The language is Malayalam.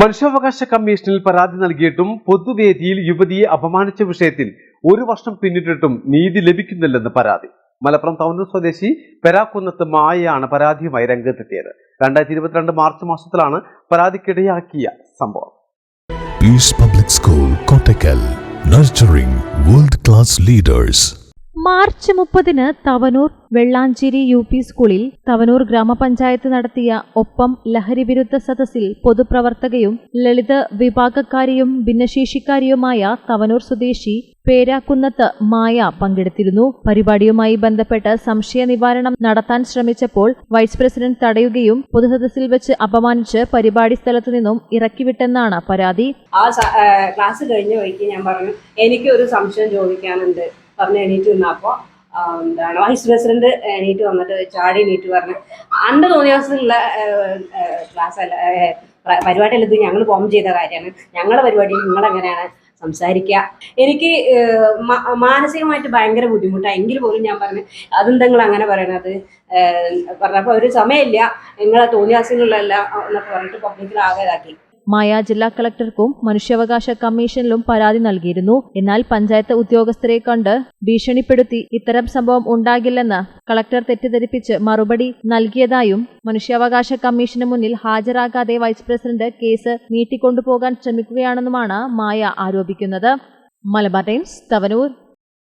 മനുഷ്യാവകാശ കമ്മീഷനിൽ പരാതി നൽകിയിട്ടും പൊതുവേദിയിൽ യുവതിയെ അപമാനിച്ച വിഷയത്തിൽ ഒരു വർഷം പിന്നിട്ടിട്ടും നീതി ലഭിക്കുന്നില്ലെന്ന് പരാതി. മലപ്പുറം തവനൂർ സ്വദേശി പെരാക്കുന്നത്ത് മായയാണ് പരാതിയുമായി രംഗത്തെത്തിയത്. രണ്ടായിരത്തി ഇരുപത്തിരണ്ട് മാർച്ച് മാസത്തിലാണ് പരാതിക്കിടയാക്കിയ സംഭവം. Public school Kottakkal nurturing world class leaders. March മുപ്പതിന് തവനൂർ വെള്ളാഞ്ചേരി യു പി സ്കൂളിൽ തവനൂർ ഗ്രാമപഞ്ചായത്ത് നടത്തിയ ഒപ്പം ലഹരി വിരുദ്ധ സദസ്സിൽ പൊതുപ്രവർത്തകയും ലളിത വിഭാഗക്കാരിയും ഭിന്നശേഷിക്കാരിയുമായ തവനൂർ സ്വദേശി പേരാക്കുന്നത്ത് മായ പങ്കെടുത്തിരുന്നു. പരിപാടിയുമായി ബന്ധപ്പെട്ട് സംശയ നിവാരണം നടത്താൻ ശ്രമിച്ചപ്പോൾ വൈസ് പ്രസിഡന്റ് തടയുകയും പൊതുസദസ്സിൽ വെച്ച് അപമാനിച്ച് പരിപാടി സ്ഥലത്തു നിന്നും ഇറക്കിവിട്ടെന്നാണ് പരാതി. ആ ക്ലാസ് കഴിഞ്ഞ വഴിക്ക് ഞാൻ പറഞ്ഞു എനിക്ക് ഒരു സംശയം ചോദിക്കാനുണ്ട്. പറഞ്ഞ് എണീറ്റ് നിന്നപ്പോൾ എന്താണ് വൈസ് പ്രസിഡന്റ് എണീറ്റ് വന്നിട്ട് ചാടി എണീറ്റ് പറഞ്ഞു. അന്റെ തോന്നിയ ദിവസത്തിലുള്ള ക്ലാസ് അല്ല പരിപാടിയല്ല ഇത് ഞങ്ങൾ ഫോം ചെയ്ത കാര്യമാണ്. ഞങ്ങളുടെ പരിപാടി നിങ്ങളെങ്ങനെയാണ് സംസാരിക്കുക എനിക്ക് മാനസികമായിട്ട് ഭയങ്കര ബുദ്ധിമുട്ടാണ് എങ്കിൽ പോലും ഞാൻ പറഞ്ഞു അതെന്താ നിങ്ങൾ അങ്ങനെ പറയണത്. പറഞ്ഞപ്പോൾ ഒരു സമയമില്ല. നിങ്ങളെ തോന്നിയാസങ്ങളിലല്ല എന്നൊക്കെ പറഞ്ഞിട്ട് പബ്ലിക്കിൽ ആകെ ഇതാക്കി. മായ ജില്ലാ കളക്ടർക്കും മനുഷ്യാവകാശ കമ്മീഷനിലും പരാതി നൽകിയിരുന്നു. എന്നാൽ പഞ്ചായത്ത് ഉദ്യോഗസ്ഥരെ കണ്ട് ഭീഷണിപ്പെടുത്തി ഇത്തരം സംഭവം ഉണ്ടാകില്ലെന്ന് കളക്ടർ തെറ്റിദ്ധരിപ്പിച്ച് മറുപടി നൽകിയതായും മനുഷ്യാവകാശ കമ്മീഷന് മുന്നിൽ ഹാജരാകാതെ വൈസ് പ്രസിഡന്റ് കേസ് നീട്ടിക്കൊണ്ടുപോകാൻ ശ്രമിക്കുകയാണെന്നുമാണ് മായ ആരോപിക്കുന്നത്. മലബാർ ടൈംസ് തവനൂർ.